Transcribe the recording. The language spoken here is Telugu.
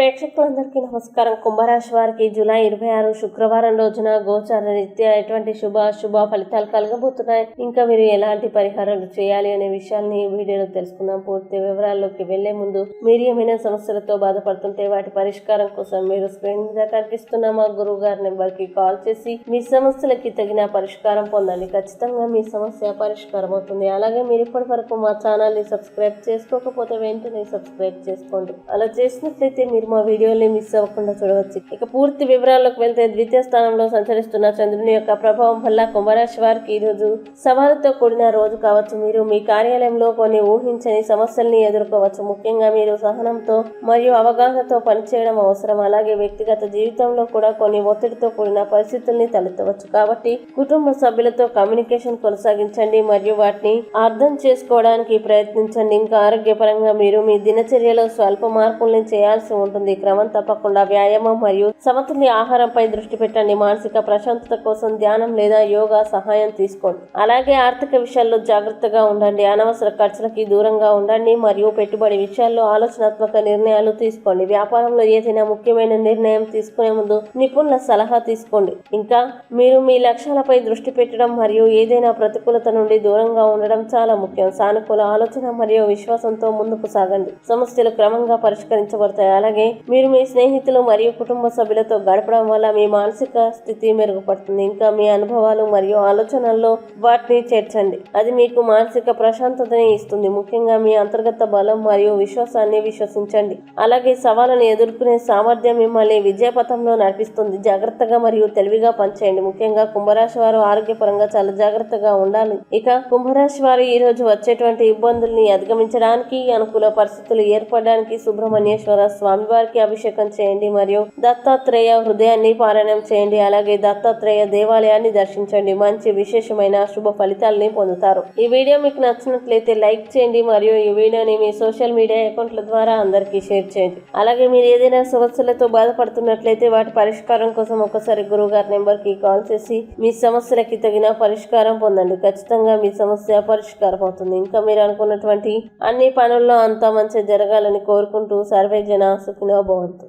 ప్రేక్షకులందరికీ నమస్కారం. కుంభరాశి వారికి జూలై ఇరవై ఆరు శుక్రవారం రోజున గోచార రీత్యా ఎటువంటి శుభ అశుభ ఫలితాలు కలగబోతున్నాయి? ఇంకా మీరు ఎలాంటి పరిహారాలు చేయాలి అనే విషయాల్ని వీడియోలో తెలుసుకుందాం. పూర్తి వివరాల్లోకి వెళ్ళే ముందు మీరు ఏమైనా సమస్యలతో బాధపడుతుంటే వాటి పరిష్కారం కోసం మీరు స్క్రీన్ మీద కనిపిస్తున్న మా గురువు గారి నెంబర్కి కాల్ చేసి మీ సమస్యలకి తగిన పరిష్కారం పొందండి. ఖచ్చితంగా మీ సమస్య పరిష్కారం అవుతుంది. అలాగే మీరు ఇప్పటి వరకు మా ఛానల్ని సబ్స్క్రైబ్ చేసుకోకపోతే వెంటనే సబ్స్క్రైబ్ చేసుకోండి. అలా చేసినట్లయితే మీరు మా వీడియోని మిస్ అవ్వకుండా చూడవచ్చు. ఇక పూర్తి వివరాల్లోకి వెళ్తే ద్వితీయ స్థానంలో సంచరిస్తున్న చంద్రుని యొక్క ప్రభావం వల్ల కుంభరాశి వారికి ఈ రోజు సవాలుతో కూడిన రోజు కావచ్చు. మీరు మీ కార్యాలయంలో కొన్ని ఊహించని సమస్యల్ని ఎదుర్కోవచ్చు. ముఖ్యంగా మీరు సహనంతో మరియు అవగాహనతో పనిచేయడం అవసరం. అలాగే వ్యక్తిగత జీవితంలో కూడా కొన్ని ఒత్తిడితో కూడిన పరిస్థితుల్ని తలెత్తవచ్చు. కాబట్టి కుటుంబ సభ్యులతో కమ్యూనికేషన్ కొనసాగించండి మరియు వాటిని అర్థం చేసుకోవడానికి ప్రయత్నించండి. ఇంకా ఆరోగ్యపరంగా మీరు మీ దినచర్యలో స్వల్ప మార్పుల్ని చేయాల్సి ఉంటుంది. క్రమం తప్పకుండా వ్యాయామం మరియు సమతుల్య ఆహారంపై దృష్టి పెట్టండి. మానసిక ప్రశాంతత కోసం ధ్యానం లేదా యోగా సహాయం తీసుకోండి. అలాగే ఆర్థిక విషయాల్లో జాగ్రత్తగా ఉండండి. అనవసర ఖర్చులకి దూరంగా ఉండండి మరియు పెట్టుబడి విషయాల్లో ఆలోచనాత్మక నిర్ణయాలు తీసుకోండి. వ్యాపారంలో ఏదైనా ముఖ్యమైన నిర్ణయం తీసుకునే ముందు నిపుణుల సలహా తీసుకోండి. ఇంకా మీరు మీ లక్ష్యాలపై దృష్టి పెట్టడం మరియు ఏదైనా ప్రతికూలత నుండి దూరంగా ఉండడం చాలా ముఖ్యం. సానుకూల ఆలోచన మరియు విశ్వాసంతో ముందుకు సాగండి. సమస్యలు క్రమంగా పరిష్కరించబడతాయి. అలాగే మీరు మీ స్నేహితులు మరియు కుటుంబ సభ్యులతో గడపడం వల్ల మీ మానసిక స్థితి మెరుగుపడుతుంది. ఇంకా మీ అనుభవాలు మరియు ఆలోచనల్లో వాటిని చేర్చండి. అది మీకు మానసిక ప్రశాంతతని ఇస్తుంది. ముఖ్యంగా మీ అంతర్గత బలం మరియు విశ్వాసాన్ని విశ్వసించండి. అలాగే సవాళ్ళను ఎదుర్కొనే సామర్థ్యం మిమ్మల్ని విజయపథంలో నడిపిస్తుంది. జాగ్రత్తగా మరియు తెలివిగా పనిచేయండి. ముఖ్యంగా కుంభరాశి వారు ఆరోగ్యపరంగా చాలా జాగ్రత్తగా ఉండాలి. ఇక కుంభరాశి వారు ఈ రోజు వచ్చేటువంటి ఇబ్బందుల్ని అధిగమించడానికి అనుకూల పరిస్థితులు ఏర్పడడానికి సుబ్రహ్మణ్యేశ్వర స్వామివారి వారికి అభిషేకం చేయండి మరియు దత్తాత్రేయ హృదయాన్ని పారాయణం చేయండి. అలాగే దత్తాత్రేయ దేవాలయాన్ని దర్శించండి. మంచి విశేషమైన శుభ ఫలితాలని పొందుతారు. ఈ వీడియో మీకు నచ్చినట్లయితే లైక్ చేయండి మరియు ఈ వీడియోని మీ సోషల్ మీడియా అకౌంట్ల ద్వారా అందరికీ షేర్ చేయండి. అలాగే మీరు ఏదైనా సమస్యలతో బాధపడుతున్నట్లయితే వాటి పరిష్కారం కోసం ఒకసారి గురువు గారి నెంబర్కి కాల్ చేసి మీ సమస్యలకి తగిన పరిష్కారం పొందండి. ఖచ్చితంగా మీ సమస్య పరిష్కారం అవుతుంది. ఇంకా మీరు అనుకున్నటువంటి అన్ని పనుల్లో అంతా మంచి జరగాలని కోరుకుంటూ సర్వే జన సుఖినో భవంతు